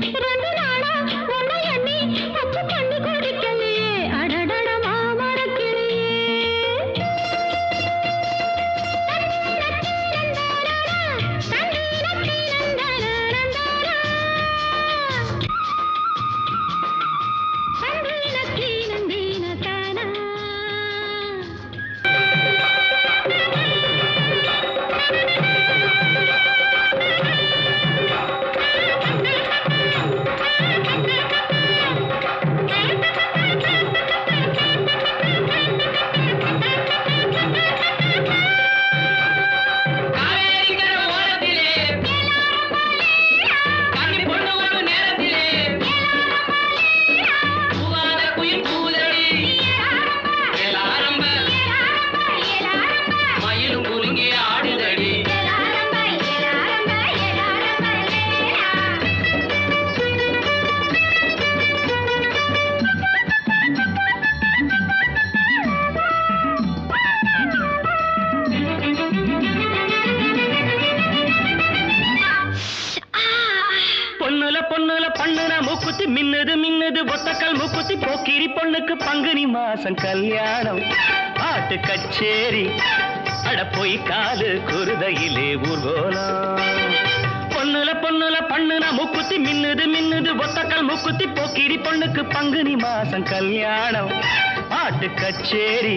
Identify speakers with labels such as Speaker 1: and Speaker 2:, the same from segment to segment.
Speaker 1: Kidding. Panguni மாசம் கல்யாணம். பாட்டு கச்சேரி அட போய் காலு குருதையிலே ஊர்கோலம் பொண்ணுல பொண்ணுல பண்ணுன முக்குத்தி மின்னுது மின்னுது ஒத்தக்கல் முக்குத்தி போக்கிரி பொண்ணுக்கு பங்குனி மாசம் கல்யாணம். பாட்டு கச்சேரி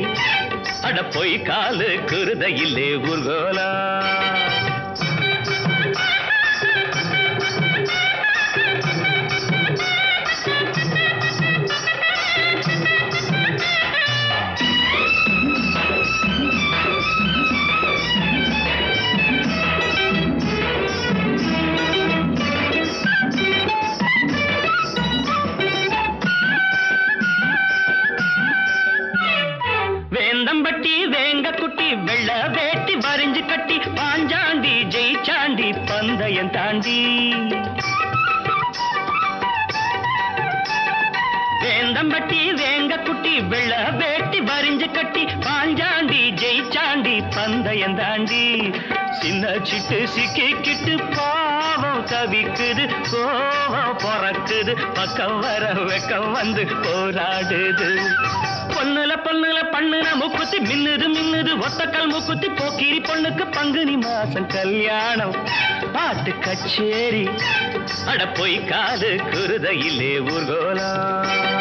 Speaker 1: அட போய் காலு குருதையிலே ஊர்கோலம் குட்டி வேங்க குட்டி வெள்ள வேட்டி வரைஞ்சு கட்டி பாஞ்சாண்டி ஜெயிச்சாண்டி பந்தயம் தாண்டி. வேந்தம்பட்டி வேங்க குட்டி வெள்ள வேட்டி வரிஞ்சு கட்டி பாஞ்சாண்டி ஜெயிச்சாண்டி பந்தயம் தாண்டி. சின்ன சிட்டு சிக்கிக்கிட்டு பா தவிக்குது கோவம் பிறக்குது பக்கம் வர வெக்கம் வந்து போராடுது பொண்ணுல பொண்ணுல பண்ணுன முக்குத்தி மின்னுது மின்னுது ஒத்தக்கல் முக்குத்தி போக்கிரி பொண்ணுக்கு பங்குனி மாசம் கல்யாணம். பாட்டு கச்சேரி அட பொய் காது குருதையிலே ஊர்கோலம்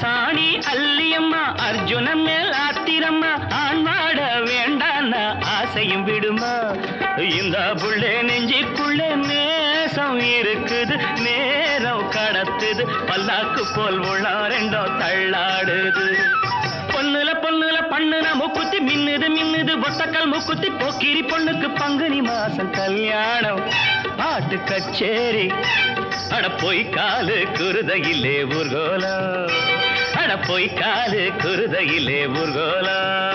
Speaker 1: சாணி அல்லியம்மா அர்ஜுன மேல் ஆத்திரம்மா ஆண்வாட வேண்டான ஆசையும் விடுமா? இந்த புள்ளே நெஞ்சிக்குள்ளே நேசம் இருக்குது நேரம் கடத்துது. பல்லாக்கு போல் உள்ள ரெண்டோ தள்ளாடுது. பொண்ணுல பொண்ணுல பண்ணுன மூக்குத்தி மின்னுது மின்னுது. ஒத்தக்கல் மூக்குத்தி போக்கிரி பொண்ணுக்கு பங்குனி மாசம் கல்யாணம். பாட்டு கச்சேரி. அட பொய் காலு குருதையிலே ஊர்கோலா. அட பொய் காலு குருதையிலே
Speaker 2: ஊர்கோலா.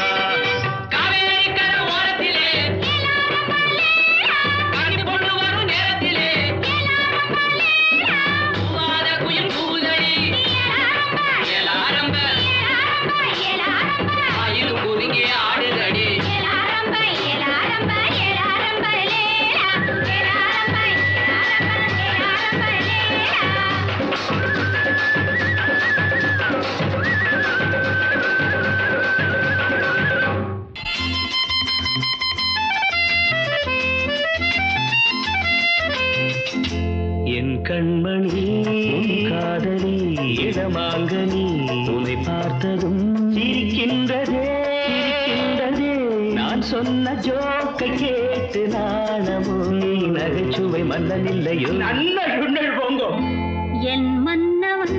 Speaker 2: வண்ணவன்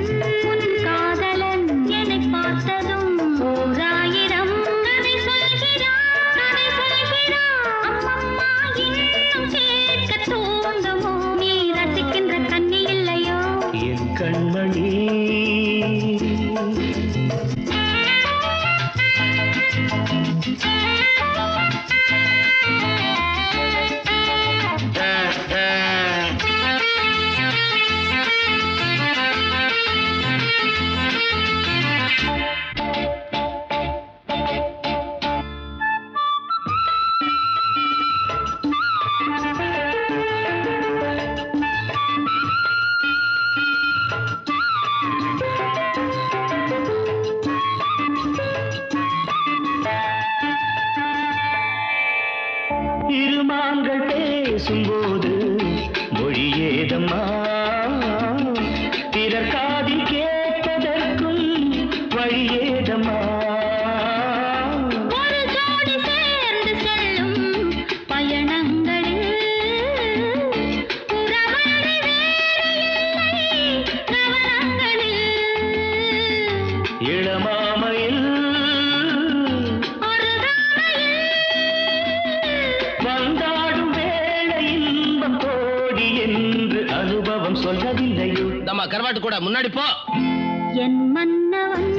Speaker 2: சின்னவன்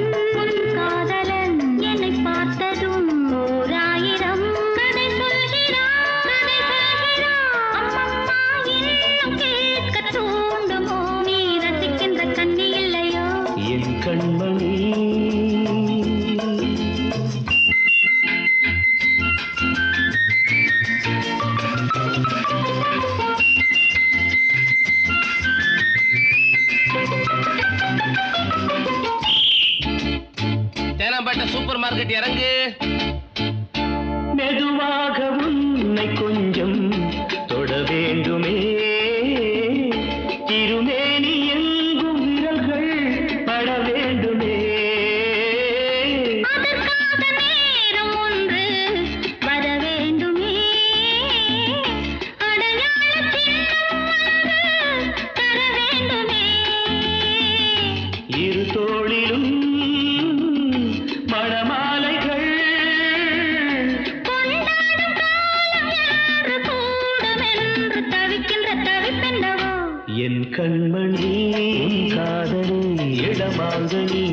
Speaker 2: காதலன் என்னை பார்த்ததும் ஓராயிரம் மார்க்கெட் இறங்கு.
Speaker 1: கண்மணி காதலி இடமாக நீ